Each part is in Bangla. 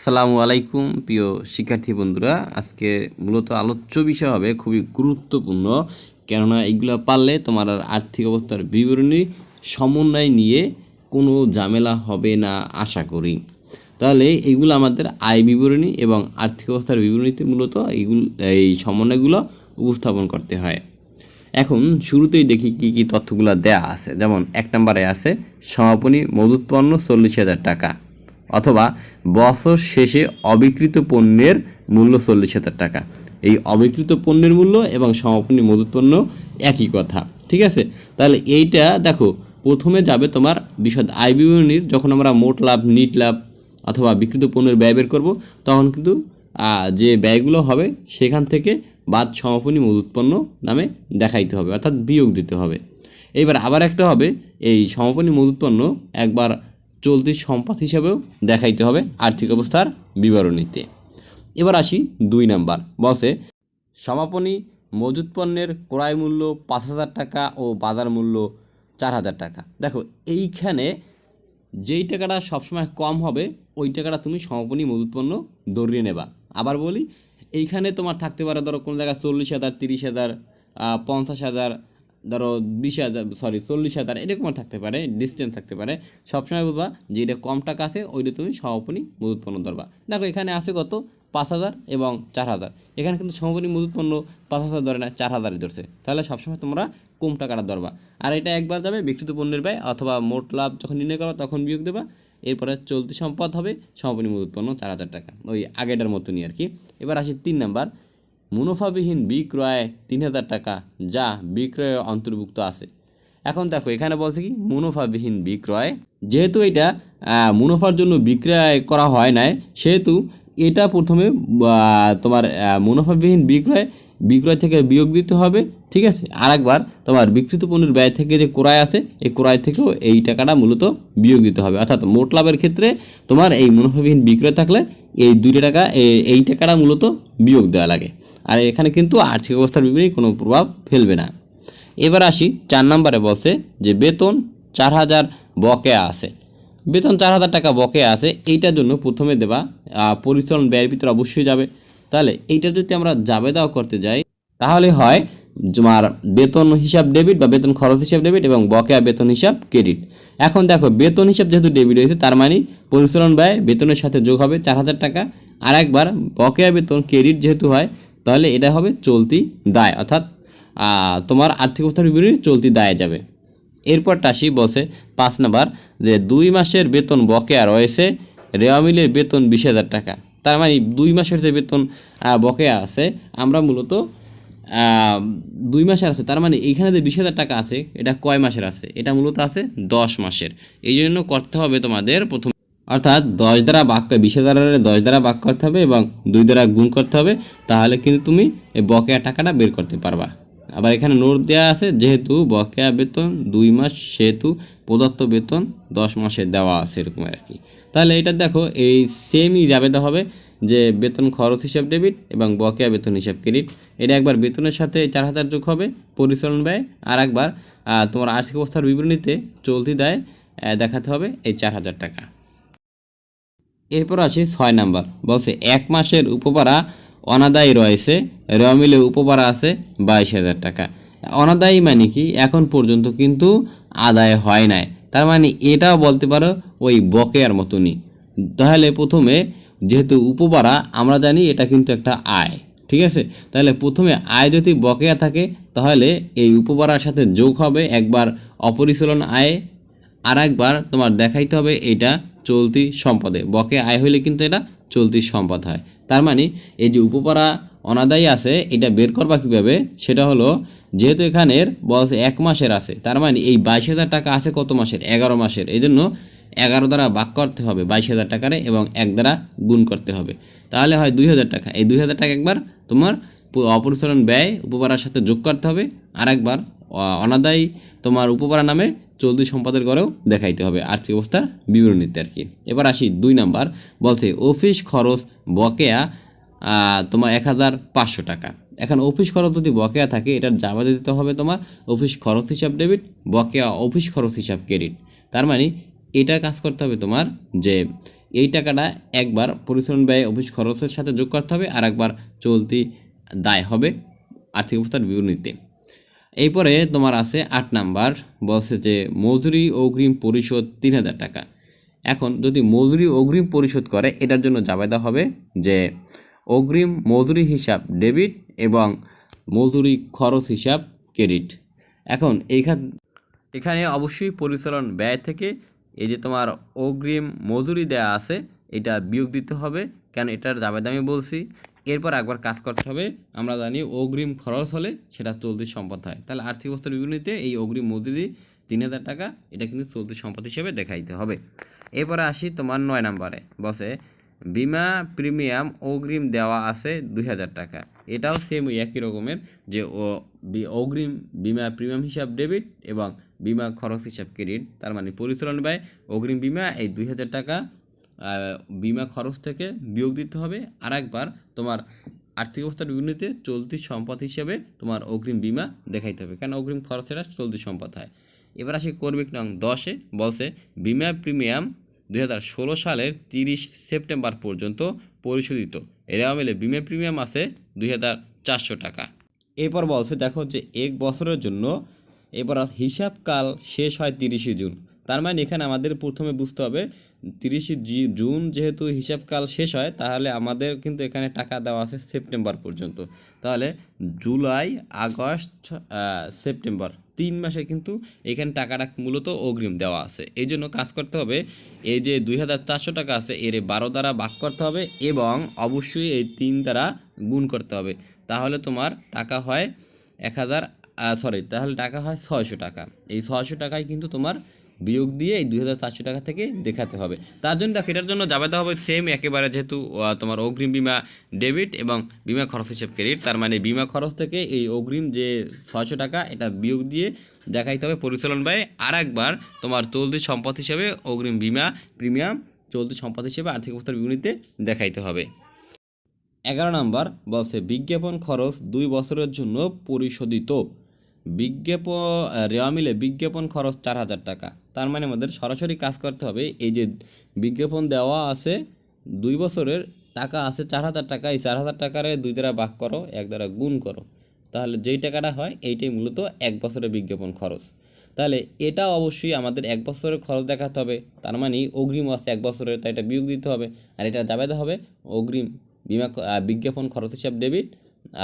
আসসালামু আলাইকুম, প্রিয় শিক্ষার্থী বন্ধুরা। আজকে মূলত আলোচ্য বিষয় হবে খুবই গুরুত্বপূর্ণ, কেননা এগুলো পারলে তোমার আর আর্থিক অবস্থার বিবরণী সমন্বয় নিয়ে কোনো ঝামেলা হবে না, আশা করি। তাহলে এগুলো আমাদের আয় বিবরণী এবং আর্থিক অবস্থার বিবরণীতে মূলত এইগুলো এই সমন্বয়গুলো উপস্থাপন করতে হয়। এখন শুরুতেই দেখি কি কি তথ্যগুলো দেয়া আছে। যেমন এক নম্বরে আছে, সমাপনী মজুত পণ্য চল্লিশ হাজার টাকা। অথবা বছর শেষে অবিকৃত পণ্যের মূল্য চল্লিশ হাজার টাকা। এই অবিকৃত পণ্যের মূল্য এবং সমাপনী মজুত পণ্য একই কথা, ঠিক আছে? তাহলে এইটা দেখো, প্রথমে যাবে তোমার বিশদ আয় বিবরণীর, যখন আমরা মোট লাভ, নিট লাভ অথবা বিকৃত পণ্যের ব্যয় বের করব, তখন কিন্তু যে ব্যয়গুলো হবে সেখান থেকে বাদ সমাপনী মজুত পণ্য নামে দেখাইতে হবে, অর্থাৎ বিয়োগ দিতে হবে। এইবার আবার একটা হবে, এই সমাপনী মজুত পণ্য একবার চলতি সম্পদ হিসাবেও দেখাইতে হবে আর্থিক অবস্থার বিবরণীতে। এবার আসি দুই নাম্বার। বসে সমাপনী মজুত পণ্যের ক্রয় মূল্য পাঁচ হাজার টাকা ও বাজার মূল্য চার হাজার টাকা। দেখো, এইখানে যেই টাকাটা সবসময় কম হবে, ওই টাকাটা তুমি সমাপনী মজুত পণ্য ধরিয়ে নেবা। আবার বলি, এইখানে তোমার থাকতে পারে ধরো কোনো জায়গায় চল্লিশ হাজার, তিরিশ হাজার পঞ্চাশ হাজার ধরো বিশ হাজার সরি চল্লিশ হাজার, এরকম থাকতে পারে ডিস্টেন্স থাকতে পারে। সবসময় বুঝবা যে এটা কম টাকা আছে, ওইটা তুমি সমাপনী মজুত পণ্য ধরবা। দেখো এখানে আছে কত? পাঁচ হাজার এবং চার হাজার। এখানে কিন্তু সমাপনী মজুত পণ্য পাঁচ হাজার ধরে না, চার হাজারই ধরছে। তাহলে সবসময় তোমরা কম টাকাটা ধরবা। আর এটা একবার যাবে বিকৃত পণ্যের ব্যয়, অথবা মোট লাভ যখন নির্ণয় করবা তখন বিয়োগ দেবা। এরপরে চলতি সম্পদ হবে সমাপনী মজুত পণ্য চার হাজার টাকা। ওই আগেটার মতনই আর কি। এবার আসি তিন নাম্বার। মুনাফাবিহীন বিক্রয় তিন হাজার টাকা, যা বিক্রয়ে অন্তর্ভুক্ত আছে। এখন দেখো, এখানে বলছে কি, মুনাফাবিহীন বিক্রয়। যেহেতু এটা মুনাফার জন্য বিক্রয় করা হয় নাই, সেহেতু এটা প্রথমে তোমার মুনাফাবিহীন বিক্রয় বিক্রয় থেকে বিয়োগ দিতে হবে, ঠিক আছে? আর একবার তোমার বিকৃত পণ্যের ব্যয় থেকে যে ক্রয় আছে, এই ক্রয় থেকেও এই টাকাটা মূলত বিয়োগ দিতে হবে। অর্থাৎ মোট লাভের ক্ষেত্রে তোমার এই মুনাফাবিহীন বিক্রয় থাকলে এই দুইটা টাকা এই টাকাটা মূলত বিয়োগ দেওয়া লাগে। আর এখানে কিন্তু আর্থিক অবস্থার বিবরণী কোনো প্রভাব ফেলবে না। এবার আসি, চার নম্বরে বলছে যে বেতন চার হাজার বকেয়া আছে। বেতন চার হাজার টাকা বকেয়া আছে, এইটার জন্য প্রথমে দেবা পরিচালন ব্যয়ের ভিতরে অবশ্যই যাবে। তাহলে এইটা যদি আমরা যাবে দাওয়া করতে যাই, তাহলে হয় তোমার বেতন হিসাব ডেবিট বা বেতন খরচ হিসাব ডেবিট এবং বকেয়া বেতন হিসাব ক্রেডিট। এখন দেখো, বেতন হিসাব যেহেতু ডেবিট হয়েছে, তার মানে পরিচালন ব্যয় বেতনের সাথে যোগ হবে চার হাজার টাকা। আর একবার বকেয়া বেতন ক্রেডিট যেহেতু হয় তাহলে এটা হবে চলতি দায়, অর্থাৎ তোমার আর্থিক অবস্থার বিবরণী চলতি দায়ে যাবে। এরপর টাসি বসে পাঁচ নাম্বার, যে দুই মাসের বেতন বকেয়া রয়েছে রেওয়া মিলের বেতন বিশ হাজার টাকা। তার মানে দুই মাসের যে বেতন বকেয়া আছে, আমরা মূলত দুই মাসের আছে। তার মানে এইখানে যে বিশ হাজার টাকা আছে, এটা কয় মাসের আছে? এটা মূলত আছে দশ মাসের। এই জন্য করতে হবে তোমাদের প্রথম অর্থাৎ দশ দ্বারা করে বিশ হাজারের দশ দ্বারা ভাগ করতে হবে এবং দুই দ্বারা গুণ করতে হবে, তাহলে কিন্তু তুমি এই বকেয়া টাকাটা বের করতে পারবা। আবার এখানে নোট দেওয়া আছে, যেহেতু বকেয়া বেতন, দুই মাস সেহেতু প্রদত্ত বেতন, দশ মাসে দেওয়া আছে এরকম আর কি। তাহলে এটা দেখো, এই সেমই যাবে হবে যে বেতন খরচ হিসাব ডেবিট এবং বকেয়া বেতন হিসাব ক্রেডিট এটা একবার বেতনের সাথে চার হাজার যোগ হবে, পরিচালন ব্যয়। আর একবার তোমার আর্থিক অবস্থার বিবরণীতে চলতি দায় দেখাতে হবে এই চার হাজার টাকা। এরপর আছে ছয় নাম্বার। বলছে, এক মাসের উপপারা অনাদায়ী রয়েছে রেওয়া মিলে আছে বাইশ হাজার টাকা। অনাদায়ী মানে কি? এখন পর্যন্ত কিন্তু আদায় হয় নাই। তার মানে এটাও বলতে পারো ওই বকেয়ার মতনই। তাহলে প্রথমে যেহেতু উপপারা আমরা জানি এটা কিন্তু একটা আয়, ঠিক আছে? তাহলে প্রথমে আয় যদি বকেয়া থাকে, তাহলে এই উপপারার সাথে যোগ হবে একবার অপরিচালন আয় আর একবার তোমার দেখাইতে হবে এটা চলতি সম্পদে। বকে আয় হইলে কিন্তু এটা চলতি সম্পদ হয়। তার মানে এই যে উপপারা অনাদায়ী আছে, এটা বের করবা কীভাবে? সেটা হলো, যেহেতু এখানের বয়স এক মাসের আছে, তার মানে এই বাইশ হাজার টাকা আছে কত মাসের? এগারো মাসের। এই জন্য এগারো দ্বারা ভাগ করতে হবে বাইশ হাজার টাকারে এবং এক দ্বারা গুণ করতে হবে। তাহলে হয় দুই হাজার টাকা। এই দুই হাজার টাকা একবার তোমার অপরিচালন ব্যয় উপপারার সাথে যোগ করতে হবে। আর একবার অনাদায়ী তোমার উপপারা নামে চলতি সম্পদের গড়েও দেখাইতে হবে। আর্থিক অবস্থার বিবরণীতে আর কি। এবার আসি দুই নাম্বার। বলছে, অফিস খরচ বকেয়া তোমার এক হাজার পাঁচশো টাকা। এখন অফিস খরচ যদি বকেয়া থাকে, এটার জাবা দিতে হবে তোমার অফিস খরচ হিসাব ডেবিট, বকেয়া অফিস খরচ হিসাব ক্রেডিট। তার মানে এটা কাজ করতে হবে তোমার যে এই টাকাটা একবার পরিচালন ব্যয় অফিস খরচের সাথে যোগ করতে হবে আর একবার চলতি দায় হবে আর্থিক অবস্থার বিবরণীতে। এরপরে তোমার আছে আট নাম্বার, বলছে যে মজুরি অগ্রিম পরিশোধ তিন হাজার টাকা। এখন যদি মজুরি অগ্রিম পরিশোধ করে, এটার জন্য জাবেদা হবে যে অগ্রিম মজুরি হিসাব ডেবিট এবং মজুরি খরচ হিসাব ক্রেডিট। এখন এইখান এখানে অবশ্যই পরিচালন ব্যয় থেকে এই যে তোমার অগ্রিম মজুরি দেয়া আছে, এটা বিয়োগ দিতে হবে। কেন এটার জাবেদা আমি বলছি? এরপর একবার কাজ করতে হবে। আমরা জানি অগ্রিম খরচ হলে সেটা চলতি সম্পদ হয়। তাহলে আর্থিক অবস্থার বিবরণীতে এই অগ্রিম মজুরি তিন হাজার টাকা, এটা কিন্তু চলতি সম্পদ হিসেবে দেখাইতে হবে। এরপরে আসি তোমার নয় নাম্বারে। বসে, বিমা প্রিমিয়াম অগ্রিম দেওয়া আছে দুই হাজার টাকা। এটাও সেম একই রকমের যে ও, বি- অগ্রিম বিমা প্রিমিয়াম হিসাব ডেবিট এবং বিমা খরচ হিসাব ক্রেডিট তার মানে পরিচালন ব্যয় অগ্রিম বিমা এই দুই হাজার টাকা বিমা খরচ থেকে বিয়োগ দিতে হবে। আর একবার তোমার আর্থিক অবস্থার বিবরণীতে চলতি সম্পদ হিসেবে তোমার অগ্রিম বিমা দেখাইতে হবে। কারণ অগ্রিম খরচেরা চলতি সম্পদ হয়। এবার আসি কর্মিক নং? দশে বলছে, বিমা প্রিমিয়াম দুই হাজার ষোলো সালের তিরিশ সেপ্টেম্বর পর্যন্ত পরিশোধিত। এরা মিলে বিমা প্রিমিয়াম আছে দুই হাজার চারশো টাকা। এরপর বলছে, দেখো যে এক বছরের জন্য এবার হিসাবকাল শেষ হয় তিরিশে জুন। তার মানে এখানে আমাদের প্রথমে বুঝতে হবে, তিরিশে জুন যেহেতু হিসাবকাল শেষ হয়, তাহলে আমাদের কিন্তু এখানে টাকা দেওয়া আছে সেপ্টেম্বর পর্যন্ত। তাহলে জুলাই, আগস্ট সেপ্টেম্বর তিন মাসে কিন্তু এখানে টাকাটা মূলত অগ্রিম দেওয়া আছে। এই জন্য কাজ করতে হবে, এই যে দুই হাজার চারশো টাকা আছে, এর বারো দ্বারা ভাগ করতে হবে এবং অবশ্যই এই তিন দ্বারা গুণ করতে হবে। তাহলে তোমার টাকা হয় এক হাজার সরি তাহলে টাকা হয় ছয়শো টাকা। এই ছয়শো টাকায় কিন্তু তোমার বিয়োগ দিয়ে এই দুই হাজার চারশো টাকা থেকে দেখাতে হবে। তার জন্য দেখো, এটার জন্য যাবে হবে সেম একেবারে যেহেতু তোমার অগ্রিম বিমা ডেবিট এবং বিমা খরচ হিসেব ক্রেডিট তার মানে বিমা খরচ থেকে এই অগ্রিম যে ছয়শো টাকা, এটা বিয়োগ দিয়ে দেখাইতে হবে পরিচালন ব্যয়। আর একবার তোমার চলতি সম্পদ হিসেবে অগ্রিম বিমা প্রিমিয়াম চলতি সম্পদ হিসেবে আর্থিক অবস্থার বিবরণীতে দেখাইতে হবে। এগারো নম্বর, বলছে বিজ্ঞাপন খরচ দুই বছরের জন্য পরিশোধিত। বিজ্ঞাপন রেওয়া মিলে বিজ্ঞাপন খরচ চার হাজার টাকা। তার মানে আমাদের সরাসরি কাজ করতে হবে। এই যে বিজ্ঞাপন দেওয়া আছে, দুই বছরের টাকা আছে চার হাজার টাকা। এই চার হাজার টাকারে দুই দ্বারা ভাগ করো, এক দ্বারা গুণ করো। তাহলে যেই টাকাটা হয়, এইটাই মূলত এক বছরের বিজ্ঞাপন খরচ। তাহলে এটা অবশ্যই আমাদের এক বছরের খরচ দেখাতে হবে। তার মানে অগ্রিম আছে এক বছরের, তাই এটা বিয়োগ দিতে হবে। আর এটা যাবে হবে অগ্রিম বিমা বিজ্ঞাপন খরচ হিসাব ডেবিট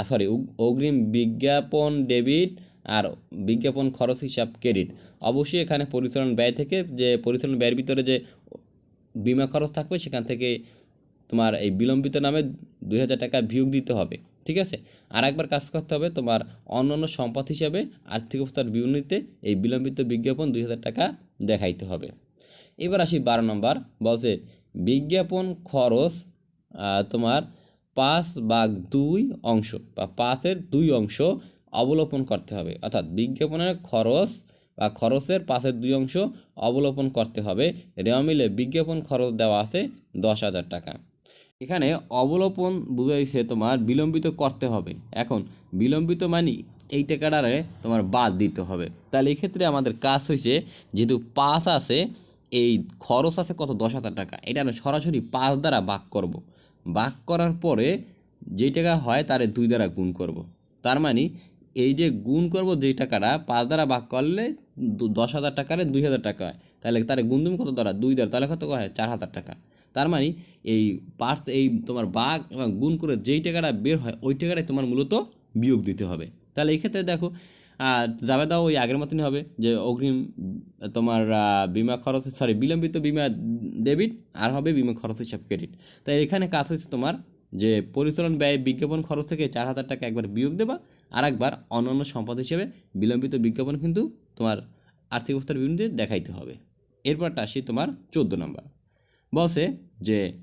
সরি অগ্রিম বিজ্ঞাপন ডেবিট আর বিজ্ঞাপন খরচ হিসাব ক্রেডিট। অবশ্যই এখানে পরিচালন ব্যয় থেকে যে পরিচালন ব্যয়ের ভিতরে যে বিমা খরচ থাকবে, সেখান থেকে তোমার এই বিলম্বিত নামে দুই হাজার টাকা বিয়োগ দিতে হবে, ঠিক আছে? আর একবার কাজ করতে হবে তোমার অন্যান্য সম্পদ হিসাবে, আর্থিক অবস্থার বিবরণীতে এই বিলম্বিত বিজ্ঞাপন দুই হাজার টাকা দেখাইতে হবে। এবার আসি বারো নম্বর, বলছে বিজ্ঞাপন খরচ তোমার পাঁচ ভাগ দুই অংশ, বা পাঁচের দুই অংশ অবলোপন করতে হবে। অর্থাৎ বিজ্ঞাপনের খরচ বা খরচের পাশের দুই অংশ অবলোপন করতে হবে। রেওয়া মিলে বিজ্ঞাপন খরচ দেওয়া আছে দশ হাজার টাকা। এখানে অবলোপন বুঝাইছে তোমার বিলম্বিত করতে হবে। এখন বিলম্বিত মানি এই টাকাটারে তোমার বাদ দিতে হবে। তাহলে এই ক্ষেত্রে আমাদের কাজ হয়েছে যেহেতু পাঁচ আছে, এই খরচ আছে কত? দশ হাজার টাকা। এটা আমরা সরাসরি পাঁচ দ্বারা ভাগ করব। বাক করার পরে যেই টাকা হয় তারে দুই দ্বারা গুণ করব। তার মানে এই যে গুণ করব যেই টাকাটা পাঁচ দ্বারা ভাগ করলে দশ হাজার টাকারে দুই হাজার টাকা হয়। তাহলে তার গুণ তুমি কত দ্বারা দুই দ্বারা তাহলে কত হয় চার হাজার টাকা। তার মানে এই পার্স এই তোমার বাঘ এবং গুণ করে যেই টাকাটা বের হয় ওই টাকাটাই তোমার মূলত বিয়োগ দিতে হবে। তাহলে এই ক্ষেত্রে দেখো আহ, যাবে দাও ওই আগের মতনই হবে যে অগ্রিম তোমার বিমা খরচ সরি বিলম্বিত বিমা ডেবিট আর হবে বিমা খরচ হিসাব ক্রেডিট। তাই এখানে কাজ হচ্ছে তোমার যে পরিচালন ব্যয় বিজ্ঞাপন খরচ থেকে চার হাজার টাকা একবার বিয়োগ দেবা আর একবার অন্যান্য সম্পদ হিসেবে বিলম্বিত বিজ্ঞাপন কিন্তু তোমার আর্থিক অবস্থার বিরুদ্ধে দেখাইতে হবে। এরপরটা আসি তোমার চোদ্দ নম্বর। বলছে যে,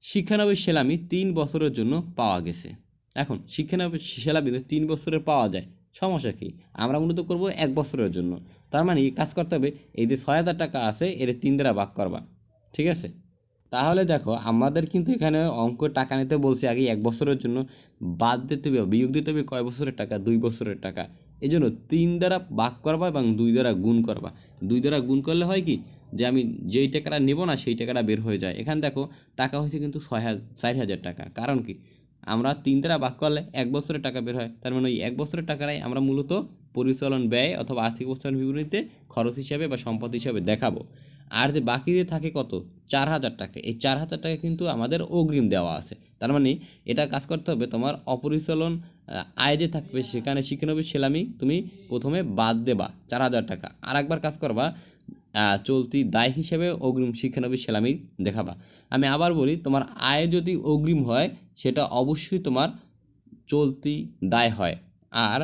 শিক্ষানবিশ সেলামি তিন বছরের জন্য পাওয়া গেছে। এখন, শিক্ষানবিশ সেলামি তিন বছরের পাওয়া যায়, সমস্যা কী? আমরা মূলত করব এক বছরের জন্য। তার মানে কাজ করতে হবে, এই যে ছয় হাজার টাকা আছে, এর তিন দ্বারা ভাগ করবা। ঠিক আছে? তাহলে দেখো, আমাদের কিন্তু এখানে অঙ্ক টাকা নিতে বলছি আগে এক বছরের জন্য, বাদ দিতে হবে, বিয়োগ দিতে হবে কয় বছরের টাকা? দুই বছরের টাকা। এই জন্য তিন দ্বারা বাক করবা এবং দুই দ্বারা গুণ করবা। দুই দ্বারা গুণ করলে হয় কি? যে আমি যেই টাকাটা নেব না, সেই টাকাটা বের হয়ে যায়। এখানে দেখো, টাকা হয়েছে কিন্তু ছয় হাজার চার হাজার টাকা। কারণ কি? আমরা তিন দ্বারা বাক করলে এক বছরের টাকা বের হয়। তার মানে ওই এক বছরের টাকাটাই আমরা মূলত পরিচালন ব্যয় অথবা আর্থিক অবস্থান বিবরণীতে খরচ হিসাবে বা সম্পদ হিসাবে দেখাবো। আর যে বাকি যে থাকে কত? চার হাজার টাকা। এই চার হাজার টাকা কিন্তু আমাদের অগ্রিম দেওয়া আছে। তার মানে এটা কাজ করতে হবে তোমার অপরিচালন আয় যে থাকবে সেখানে শিক্ষানবিশ সেলামি তুমি প্রথমে বাদ দেবা চার হাজার টাকা। আর একবার কাজ করবা চলতি দায় হিসেবে অগ্রিম শিক্ষানবিশ সেলামি দেখাবা। আমি আবার বলি, তোমার আয় যদি অগ্রিম হয়, সেটা অবশ্যই তোমার চলতি দায় হয়। আর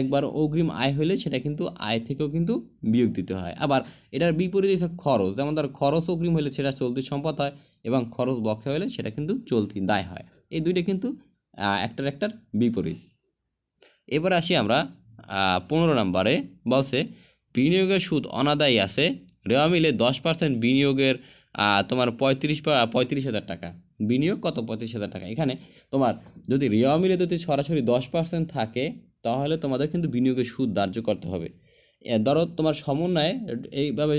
একবার অগ্রিম আয় হলে সেটা কিন্তু আয় থেকেও কিন্তু বিয়োগ দিতে হয়। আবার এটার বিপরীতে খরচ, যেমন ধর খরচ অগ্রিম হলে সেটা চলতি সম্পদ হয় এবং খরচ বক্ষে হলে সেটা কিন্তু চলতি দায় হয়। এই দুইটা কিন্তু একটার একটার বিপরীত। এবার আসি আমরা পনেরো নম্বরে, বলছে বিনিয়োগের সুদ অনাদায়ী আছে, রেওয়া মিলে দশ পার্সেন্ট বিনিয়োগের তোমার পঁয়ত্রিশ পঁয়ত্রিশ হাজার টাকা। বিনিয়োগ কত? পঁয়ত্রিশ হাজার টাকা। এখানে তোমার যদি রেওয়া মিলে যদি সরাসরি দশ পার্সেন্ট থাকে তাহলে তোমাদের কিন্তু বিনিয়োগের সুদ ধার্য করতে হবে। ধরো তোমার সমন্বয়ে এইভাবে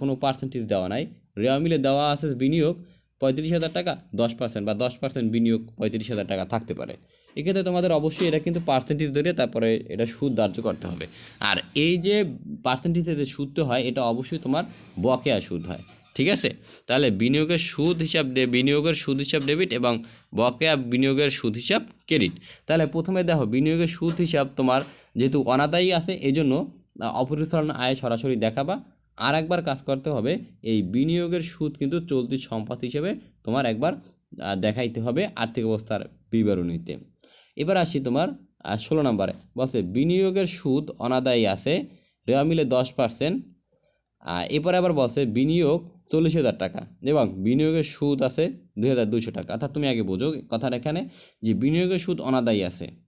কোনো পার্সেন্টেজ দেওয়া নাই। রেওয়া মিলে দেওয়া আছে বিনিয়োগ পঁয়ত্রিশ হাজার টাকা, দশ পার্সেন্ট বা দশ পার্সেন্ট বিনিয়োগ পঁয়ত্রিশ হাজার টাকা থাকতে পারে। এক্ষেত্রে তোমাদের অবশ্যই এটা কিন্তু পার্সেন্টেজ ধরে তারপরে এটা সুদ ধার্য করতে হবে। আর এই যে পার্সেন্টেজে যে সুদটা হয়, এটা অবশ্যই তোমার বকেয়া সুদ হয়। ঠিক আছে? তাহলে বিনিয়োগের সুদ হিসাব বিনিয়োগের সুদ হিসাব ডেবিট এবং বকেয়া বিনিয়োগের সুদ হিসাব ক্রেডিট। তাহলে প্রথমে দেখো, বিনিয়োগের সুদ হিসাব তোমার যেহেতু অনাদায়ী আছে এই জন্য অপরিচালন আয় সরাসরি দেখাবা। আর একবার কাজ করতে হবে, এই বিনিয়োগের সুদ কিন্তু চলতি সম্পদ হিসেবে তোমার একবার দেখাইতে হবে আর্থিক অবস্থার বিবরণীতে। এবার আসি তোমার ষোলো নম্বরে। বলছে, বিনিয়োগের সুদ অনাদায়ী আছে, রেওয়া মিলে দশ পার্সেন্ট। এরপরে আবার বলছে, বিনিয়োগ চল্লিশ হাজার টাকা। এবং বিনিয়োগের সুদ আছে দুই হাজার দুইশো টাকা। অর্থাৎ তুমি আগে বোঝো কথাটা এখানে যে বিনিয়োগের সুদ অনাদায়ী আছে।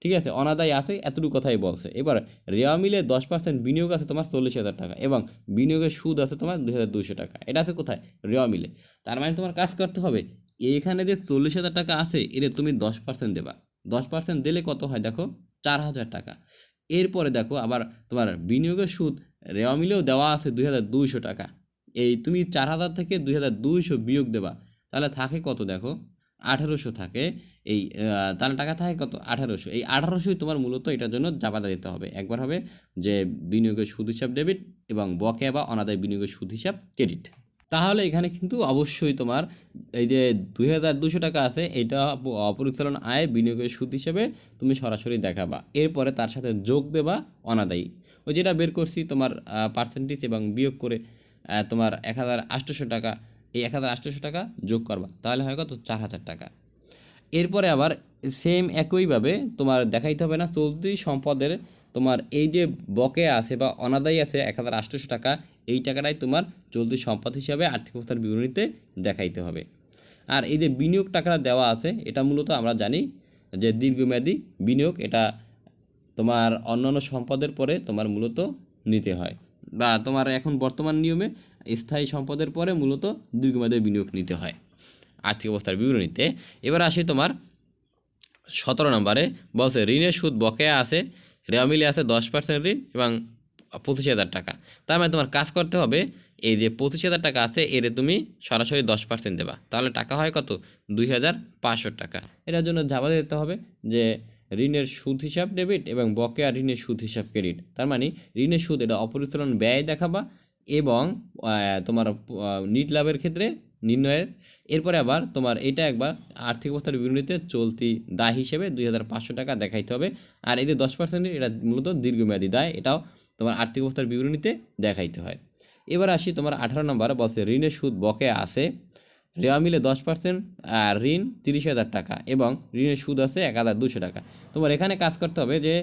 ঠিক আছে? অনাদায়ী আছে, এতটুকু কথাই বলছে। এবার রেওয়া মিলে দশ পার্সেন্ট বিনিয়োগ আছে তোমার চল্লিশ হাজার টাকা এবং বিনিয়োগের সুদ আছে তোমার দুই হাজার দুইশো টাকা। এটা আছে কোথায়? রেওয়া মিলে। তার মানে তোমার কাজ করতে হবে এইখানে যে চল্লিশ হাজার টাকা আছে এর তুমি দশ পার্সেন্ট দেবা। দশ পার্সেন্ট দিলে কত হয় দেখো? চার হাজার টাকা। এরপরে দেখো আবার তোমার বিনিয়োগের সুদ রেওয়া মিলেও দেওয়া আছে দুই হাজার দুইশো টাকা। এই তুমি চার হাজার থেকে দুই হাজার দুইশো বিয়োগ দেবা, তাহলে থাকে কত দেখো? আঠারোশো থাকে। এই তাহলে টাকা থাকে কত? আঠারোশো। এই আঠারোশোই তোমার মূলত এটার জন্য জাবাদা দিতে হবে। একবার হবে যে বিনিয়োগের সুদ হিসাব ডেবিট এবং বকেয়া বা অনাদায় বিনিয়োগের সুদ হিসাব ক্রেডিট তাহলে এখানে কিন্তু অবশ্যই তোমার এই যে দুই হাজার দুশো টাকা আছে, এটা অপরিচালন আয় বিনিয়োগের সুদ হিসেবে তুমি সরাসরি দেখাবা। এরপরে তার সাথে যোগ দেবা অনাদায়ী। ওই যেটা বের করছি তোমার পার্সেন্টেজ এবং বিয়োগ করে তোমার এক হাজার আটশোশো টাকা, এই এক হাজার আটশোশো টাকা যোগ করবা। তাহলে হয় কত? চার হাজার টাকা। এরপরে আবার সেম একইভাবে তোমার দেখাইতে হবে না, চলতি সম্পদের তোমার এই যে বকেয়া আছে বা অনাদায়ী আছে এক হাজার আটশোশো টাকা, এই টাকাটাই তোমার চলতি সম্পদ হিসাবে আর্থিক অবস্থার বিবরণীতে দেখাইতে হবে। আর এই যে বিনিয়োগ টাকাটা দেওয়া আছে, এটা মূলত আমরা জানি যে দীর্ঘমেয়াদী বিনিয়োগ, এটা তোমার অন্যান্য সম্পদের পরে তোমার মূলত নিতে হয়। বা তোমার এখন বর্তমান নিয়মে স্থায়ী সম্পদের পরে মূলত দীর্ঘমেয়াদী বিনিয়োগ নিতে হয়। আর্থিক অবস্থার বিবরণীতে। এবার আসি তোমার সতেরো নম্বরে। বলছে, ঋণের সুদ বকেয়া আছে রেওয়া মিলে আছে দশ পার্সেন্ট ঋণ এবং পঁচিশ হাজার টাকা। তার মানে তোমার কাজ করতে হবে, এই যে পঁচিশ হাজার টাকা আছে, এর তুমি সরাসরি দশ পার্সেন্ট দেবা। তাহলে টাকা হয় কত? দুই হাজার পাঁচশো টাকা। এটার জন্য জাবা দিতে হবে যে ঋণের সুদ হিসাব ডেবিট এবং বকেয়া ঋণের সুদ হিসাব ক্রেডিট তার মানে ঋণের সুদ এটা অপরিচালন ব্যয় দেখাবা এবং তোমার নিট লাভের ক্ষেত্রে নির্ণয়ের। এরপরে আবার তোমার এটা একবার আর্থিক অবস্থার বিবরণীতে চলতি দায় হিসেবে দুই হাজার পাঁচশো টাকা দেখাইতে হবে। আর এই যে দশ পার্সেন্টের এটা মূলত দীর্ঘমেয়াদী দায়, এটাও তোমার আর্থিক অবস্থার বিবরণীতে দেখাইতে হয়। এবার আসি তোমার আঠারো নম্বর বলছে ঋণের সুদ বকেয়া আছে। রেওয়া মিলে দশ পার্সেন্ট আর ঋণ তিরিশ হাজার টাকা এবং ঋণের সুদ আছে এক হাজার দুশো টাকা। তোমার এখানে কাজ করতে হবে যে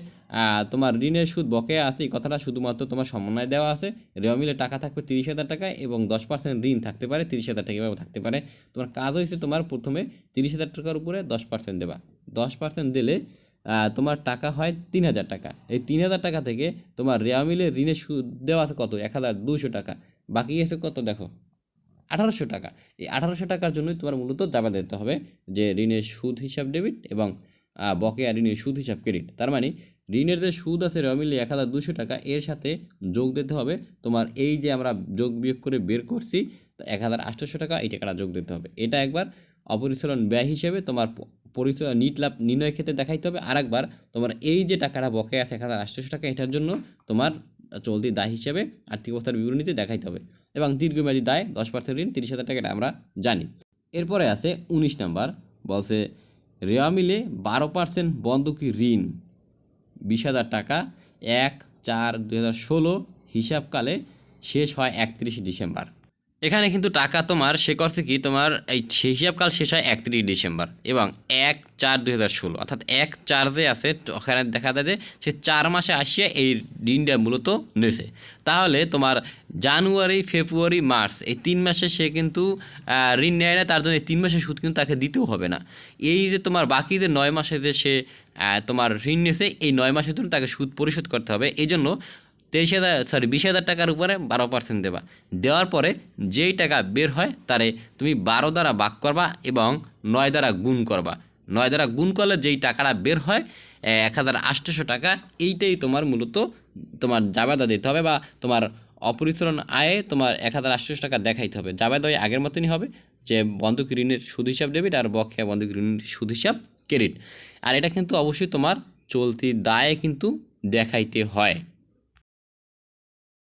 তোমার ঋণের সুদ বকেয়া আছে, এই কথাটা শুধুমাত্র তোমার সমন্বয় দেওয়া আছে। রেওয়া মিলে টাকা থাকবে তিরিশ হাজার টাকা এবং দশ পার্সেন্ট ঋণ থাকতে পারে, তিরিশ হাজার টাকা এভাবে থাকতে পারে। তোমার কাজ হয়েছে তোমার প্রথমে তিরিশ হাজার টাকার উপরে দশ পার্সেন্ট দেবা দশ পার্সেন্ট দিলে তোমার টাকা হয় তিন হাজার টাকা। এই তিন হাজার টাকা থেকে তোমার রেওয়া মিলে ঋণের সুদ দেওয়া আছে কত? এক হাজার দুশো টাকা। বাকি আছে কত? দেখো। আঠারোশো টাকা। এই আঠারোশো টাকার জন্যই তোমার মূলত জামা দিতে হবে যে ঋণের সুদ হিসাব ডেবিট এবং বকেয়া ঋণের সুদ হিসাব ক্রেডিট তার মানে ঋণের যে সুদ আছে রমিলি এক হাজার দুশো টাকা, এর সাথে যোগ দিতে হবে। তোমার এই যে আমরা যোগ বিয়োগ করে বের করছি এক হাজার আটশোশো টাকা এই টাকাটা যোগ দিতে হবে? এটা একবার অপরিচালন ব্যয় হিসেবে তোমার পরিচয়, নিট লাভ নির্ণয় ক্ষেত্রে দেখাইতে হবে। আর একবার তোমার এই যে টাকাটা বকে আছে এক হাজার আটশোশো টাকা, এটার জন্য তোমার চলতি দায় হিসেবে আর্থিক অবস্থার বিবরণীতে দেখাইতে হবে। এবং দীর্ঘমেয়াদী দায়, দশ পার্সেন্ট ঋণ, তিরিশ হাজার টাকা এটা আমরা জানি। এরপরে আছে উনিশ নাম্বার, বলছে, রেওয়া মিলে বারো পার্সেন্ট বন্ধকি ঋণ, বিশ হাজার টাকা, এক চার দু হিসাবকালে শেষ হয় একত্রিশে ডিসেম্বর। এখানে কিন্তু টাকা তোমার সে করছে কি? তোমার এই হিসাবকাল শেষ হয় একত্রিশ ডিসেম্বর এবং এক চার দুই হাজার ষোলো। অর্থাৎ এক চার যে আছে ওখানে দেখা যায় যে সে চার মাসে আসিয়া এই ঋণটা মূলত নেছে। তাহলে তোমার জানুয়ারি, ফেব্রুয়ারি, মার্চ, এই তিন মাসে সে কিন্তু ঋণ নেয় না, তার জন্য এই তিন মাসের সুদ কিন্তু তাকে দিতেও হবে না। এই যে তোমার বাকি যে নয় মাসে যে সে তোমার ঋণ নিয়েছে এই নয় মাসের জন্য তাকে সুদ পরিশোধ করতে হবে। এই জন্য তেইশ হাজার সরি বিশ হাজার টাকার উপরে বারো পার্সেন্ট দেবা। দেওয়ার পরে যেই টাকা বের হয়, তারে তুমি বারো দ্বারা ভাগ করবা এবং নয় দ্বারা গুণ করবা। নয় দ্বারা গুণ করলে যেই টাকাটা বের হয় এক হাজার আটশোশো টাকা, এইটাই তোমার মূলত তোমার জাবেদা দিতে হবে বা তোমার অপরিচরণ আয়ে তোমার এক হাজার আটশোশো টাকা দেখাইতে হবে। জাবেদা ওই আগের মতনই হবে যে বন্ধক ঋণের সুদ হিসাব ডেবিট আর বকেয়া বন্ধক ঋণের সুদ হিসাব ক্রেডিট আর এটা কিন্তু অবশ্যই তোমার চলতি দায়ে কিন্তু দেখাইতে হয়।